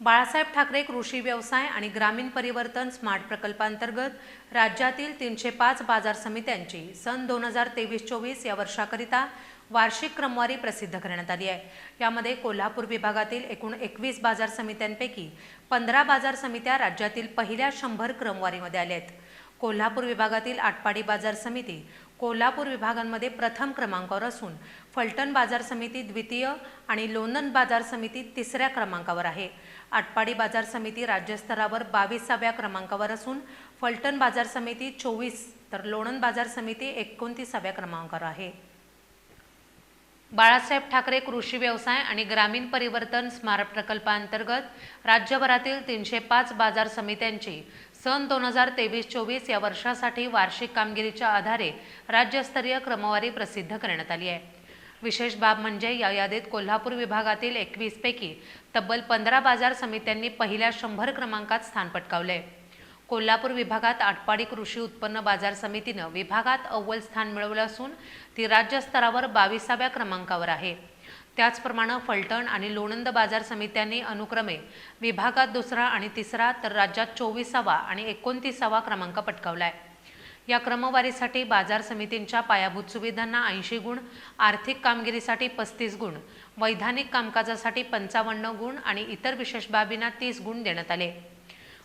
बाळासाहेब ठाकरे कृषी व्यवसाय आणि ग्रामीण परिवर्तन स्मार्ट प्रकल्पांतर्गत राज्यातील तीनशे पाच बाजार समित्यांची सन दोन हजार तेवीस चोवीस या वर्षाकरिता वार्षिक क्रमवारी प्रसिद्ध करण्यात आली आहे. यामध्ये कोल्हापूर विभागातील एकूण एकवीस बाजार समित्यांपैकी पंधरा बाजार समित्या राज्यातील पहिल्या शंभर क्रमवारीमध्ये आल्या आहेत. कोल्हापूर विभागातील आटपाडी बाजार समिती कोल्हापूर विभागांमध्ये प्रथम क्रमांकावर असून फलटण बाजार समिती द्वितीय आणि लोणंद बाजार समिती तिसऱ्या क्रमांकावर आहे. आटपाडी बाजार समिती राज्यस्तरावर बावीसाव्या क्रमांकावर असून फलटण बाजार समिती चोवीस तर लोणंद बाजार समिती एकोणतीसाव्या क्रमांकावर आहे. बाळासाहेब ठाकरे कृषी व्यवसाय आणि ग्रामीण परिवर्तन स्मारक प्रकल्पांतर्गत राज्यभरातील तीनशे पाच बाजार समित्यांची सन दोन हजार तेवीस चोवीस या वर्षासाठी वार्षिक कामगिरीच्या आधारे राज्यस्तरीय क्रमवारी प्रसिद्ध करण्यात आली आहे. विशेष बाब म्हणजे या यादीत कोल्हापूर विभागातील एकवीसपैकी तब्बल पंधरा बाजार समित्यांनी पहिल्या शंभर क्रमांकात स्थान पटकावले. कोल्हापूर विभागात आटपाडी कृषी उत्पन्न बाजार समितीनं विभागात अव्वल स्थान मिळवलं असून ती राज्यस्तरावर बावीसाव्या क्रमांकावर आहे. त्याचप्रमाणे फलटण आणि लोणंद बाजार समित्यांनी अनुक्रमे विभागात दुसरा आणि तिसरा तर राज्यात चोवीसावा आणि एकोणतीसावा क्रमांक पटकावलाय. या क्रमवारीसाठी बाजार समितींच्या पायाभूत सुविधांना ऐंशी गुण आर्थिक कामगिरीसाठी पस्तीस गुण वैधानिक कामकाजासाठी पंचावन्न गुण आणि इतर विशेष बाबींना तीस गुण देण्यात आले.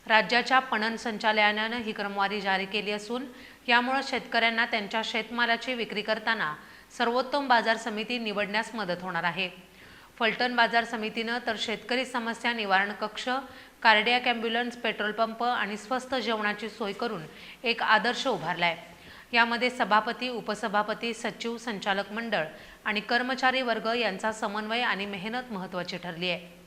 राज्याच्या पणन संचालनानं ही क्रमवारी जारी केली असून यामुळे शेतकऱ्यांना त्यांच्या शेतमालाची विक्री करताना सर्वोत्तम बाजार समिती निवडण्यास मदत होणार आहे. फलटण बाजार समितीनं तर शेतकरी समस्या निवारण कक्ष कार्डियाक ॲम्ब्युलन्स पेट्रोल पंप आणि स्वस्त जेवणाची सोय करून एक आदर्श उभारला आहे यामध्ये सभापती उपसभापती सचिव संचालक मंडळ आणि कर्मचारी वर्ग यांचा समन्वय आणि मेहनत महत्त्वाची ठरली आहे